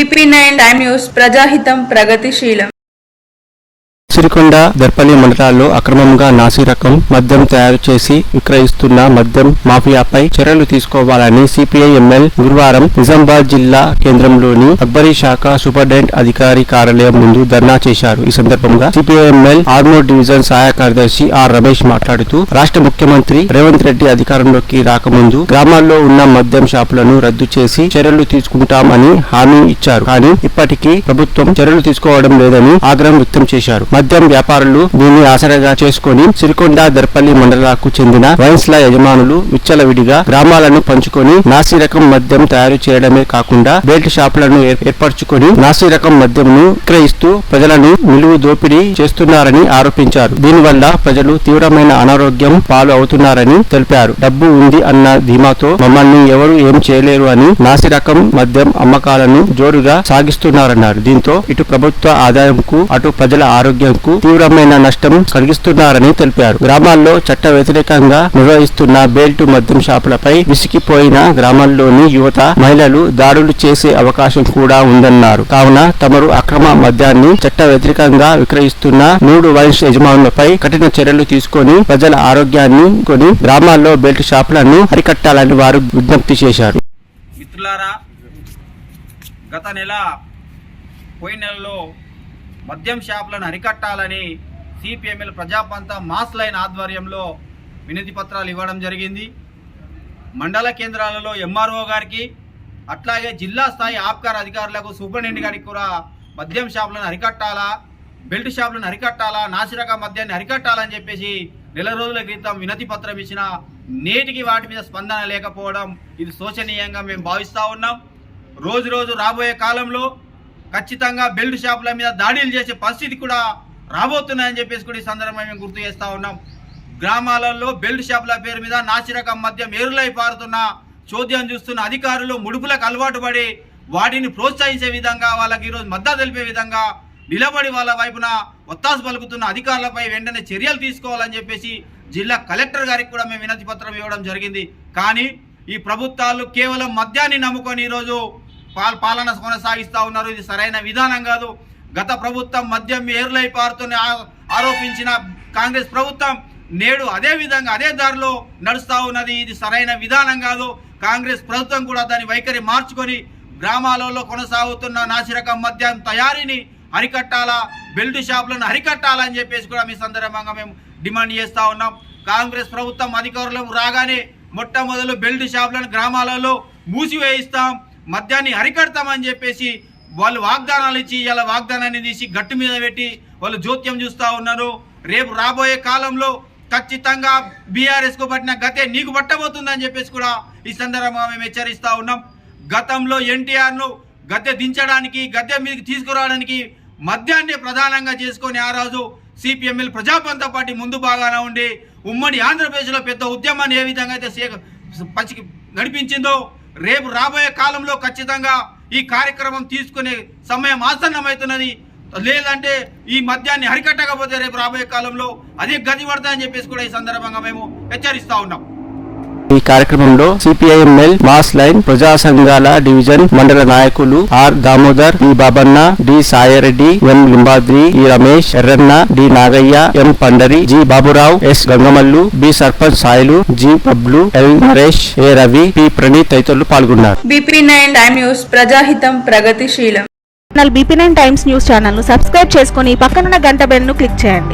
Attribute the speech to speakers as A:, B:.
A: BP nine time news ప్రజాహితం ప్రగతిశీలం.
B: సిరికొండ దర్పల్లి మండలాల్లో అక్రమంగా నాసి రకం మద్యం తయారు చేసి విక్రయిస్తున్న మద్యం మాఫియాపై చర్యలు తీసుకోవాలని సిపిఐ ఎంఎల్ గురువారం నిజామాబాద్ జిల్లా కేంద్రంలోని అక్బరీ శాఖ సూపరింటెండెంట్ అధికారి కార్యాలయం ముందు ధర్నా చేశారు. ఈ సందర్భంగా సిపిఐ ఎంఎల్ ఆర్మూర్ డివిజన్ సహాయ కార్యదర్శి ఆర్ రమేష్ మాట్లాడుతూ రాష్ట్ర ముఖ్యమంత్రి రేవంత్ రెడ్డి అధికారంలోకి రాకముందు గ్రామాల్లో ఉన్న మద్యం షాపులను రద్దు చేసి చర్యలు తీసుకుంటామని హామీ ఇచ్చారు. కానీ ఇప్పటికీ ప్రభుత్వం చర్యలు తీసుకోవడం లేదని ఆగ్రహం వ్యక్తం చేశారు. మద్యం వ్యాపారులు దీన్ని ఆసరాగా చేసుకుని సిరికొండ దర్పల్లి మండలాలకు చెందిన వైన్స్ల యజమానులు విచ్చలవిడిగా గ్రామాలను పంచుకొని నాసి రకం మద్యం తయారు చేయడమే కాకుండా బెల్ట్ షాపులను ఏర్పరచుకొని నాసి రకం మద్యంను విక్రయిస్తూ ప్రజలను నిలువు దోపిడీ చేస్తున్నారని ఆరోపించారు. దీనివల్ల ప్రజలు తీవ్రమైన అనారోగ్యం పాలు అవుతున్నారని తెలిపారు. డబ్బు ఉంది అన్న ధీమాతో మమ్మల్ని ఎవరు ఏం చేయలేరు అని నాసి రకం మద్యం అమ్మకాలను జోరుగా సాగిస్తున్నారన్నారు. దీంతో ఇటు ప్రభుత్వ ఆదాయంకు అటు ప్రజల ఆరోగ్యం ఆరోగ్యంకు తీవ్రమైన నష్టం కలిగిస్తున్నారని తెలిపారు. గ్రామాల్లో చట్ట వ్యతిరేకంగా నిర్వహిస్తున్న బెల్ట్ మద్యం షాపులపై విసిగిపోయిన గ్రామాల్లోని యువత మహిళలు దాడులు చేసే అవకాశం కూడా ఉందన్నారు. కావున తమరు అక్రమ మద్యాన్ని చట్ట వ్యతిరేకంగా విక్రయిస్తున్న మూడు వైన్స్ యజమానులపై కఠిన చర్యలు తీసుకొని ప్రజల ఆరోగ్యాన్ని కొని గ్రామాల్లో బెల్ట్ షాపులను అరికట్టాలని వారు విజ్ఞప్తి చేశారు.
C: మిత్రులారా గత నెల పోయిన నెలలో మద్యం షాపులను అరికట్టాలని సిపిఎంఎల్ ప్రజాపంత మాస్ లైన్ ఆధ్వర్యంలో వినతి పత్రాలు ఇవ్వడం జరిగింది. మండల కేంద్రాలలో ఎంఆర్ఓ గారికి అట్లాగే జిల్లా స్థాయి ఆప్కార్ అధికారులకు సూపరింటెండెంట్ గారికి కూడా మద్యం షాపులను అరికట్టాలా బెల్ట్ షాపులను అరికట్టాలా నాసిరక మద్యాన్ని అరికట్టాలని చెప్పేసి నెల రోజుల క్రితం వినతి పత్రం ఇచ్చిన నేటికి వాటి మీద స్పందన లేకపోవడం ఇది శోచనీయంగా మేము భావిస్తూ ఉన్నాం. రోజు రోజు రాబోయే కాలంలో ఖచ్చితంగా బెల్ట్ షాపుల మీద దాడులు చేసే పరిస్థితి కూడా రాబోతున్నాయని చెప్పేసి కూడా ఈ సందర్భంగా మేము గుర్తు చేస్తూ ఉన్నాం. గ్రామాలలో బెల్ట్ షాపుల పేరు మీద నాసిరకం మద్యం ఏరులై పారుతున్న చోద్యం చూస్తున్న అధికారులు ముడుపులకు అలవాటు పడి వాటిని ప్రోత్సహించే విధంగా వాళ్ళకి ఈరోజు మద్దతు తెలిపే విధంగా నిలబడి వాళ్ళ వైపున ఒత్తాసు పలుకుతున్న అధికారులపై వెంటనే చర్యలు తీసుకోవాలని చెప్పేసి జిల్లా కలెక్టర్ గారికి కూడా మేము వినతి పత్రం ఇవ్వడం జరిగింది. కానీ ఈ ప్రభుత్వాలు కేవలం మద్యాన్ని నమ్ముకొని ఈరోజు పాలన కొనసాగిస్తూ ఉన్నారు. ఇది సరైన విధానం కాదు. గత ప్రభుత్వం మద్యం ఏర్లై పారుతూనే ఆరోపించిన కాంగ్రెస్ ప్రభుత్వం నేడు అదే విధంగా అదే దారిలో నడుస్తూ ఉన్నది. ఇది సరైన విధానం కాదు. కాంగ్రెస్ ప్రభుత్వం కూడా దాని వైఖరి మార్చుకొని గ్రామాలలో కొనసాగుతున్న నాసిరకం మద్యం తయారీని అరికట్టాలా బెల్ట్ షాపులను అరికట్టాలని చెప్పేసి కూడా మీ సందర్భంగా మేము డిమాండ్ చేస్తూ ఉన్నాం. కాంగ్రెస్ ప్రభుత్వం అధికారులు రాగానే మొట్టమొదలు బెల్ట్ షాపులను గ్రామాలలో మూసివేయిస్తాం. మద్యాన్ని అరికడతామని చెప్పేసి వాళ్ళు వాగ్దానాలు ఇచ్చి ఇలా వాగ్దానాన్ని తీసి గట్టు మీద పెట్టి వాళ్ళు జోక్యం చూస్తూ ఉన్నారు. రేపు రాబోయే కాలంలో ఖచ్చితంగా బీఆర్ఎస్కు పట్టిన గతే నీకు పట్టబోతుందని చెప్పేసి కూడా ఈ సందర్భంగా మేము హెచ్చరిస్తూ ఉన్నాం. గతంలో ఎన్టీఆర్ను గద్దె దించడానికి గద్దె మీదకి తీసుకురావడానికి మద్యాన్ని ప్రధానంగా చేసుకొని ఆ రోజు సిపిఎంఎల్ ప్రజాపంత పార్టీ ముందు బాగానే ఉండి ఉమ్మడి ఆంధ్రప్రదేశ్లో పెద్ద ఉద్యమాన్ని ఏ విధంగా అయితే సేక- పచ్చికి నడిపించిందో రేపు రాబోయే కాలంలో ఖచ్చితంగా ఈ కార్యక్రమం తీసుకునే సమయం ఆసన్నమవుతున్నది. లేదంటే ఈ మద్యాన్ని అరికట్టకపోతే రేపు రాబోయే కాలంలో అదే గది పడతాయని చెప్పేసి కూడా ఈ సందర్భంగా మేము హెచ్చరిస్తా ఉన్నాం.
B: ఈ కార్యక్రమంలో సిపిఐఎంఎల్ మాస్ లైన్ ప్రజా సంఘాల డివిజన్ మండల నాయకులు R Damodar D Babanna D Sai Reddy M Limbadri E Ramesh Erranna D Nagaiah M Pandari G Baburao S Gangamallu B sarpanch Sailu G Pablu L Naresh A Ravi P Praneeth తదితరులు పాల్గొన్నారు.
A: BP nine time news ప్రజాహితం ప్రగతిశీలం
D: channel BP nine times news ఛానల్ను subscribe చేసుకొని పక్కనున్న గంట బెల్ను click చేయండి.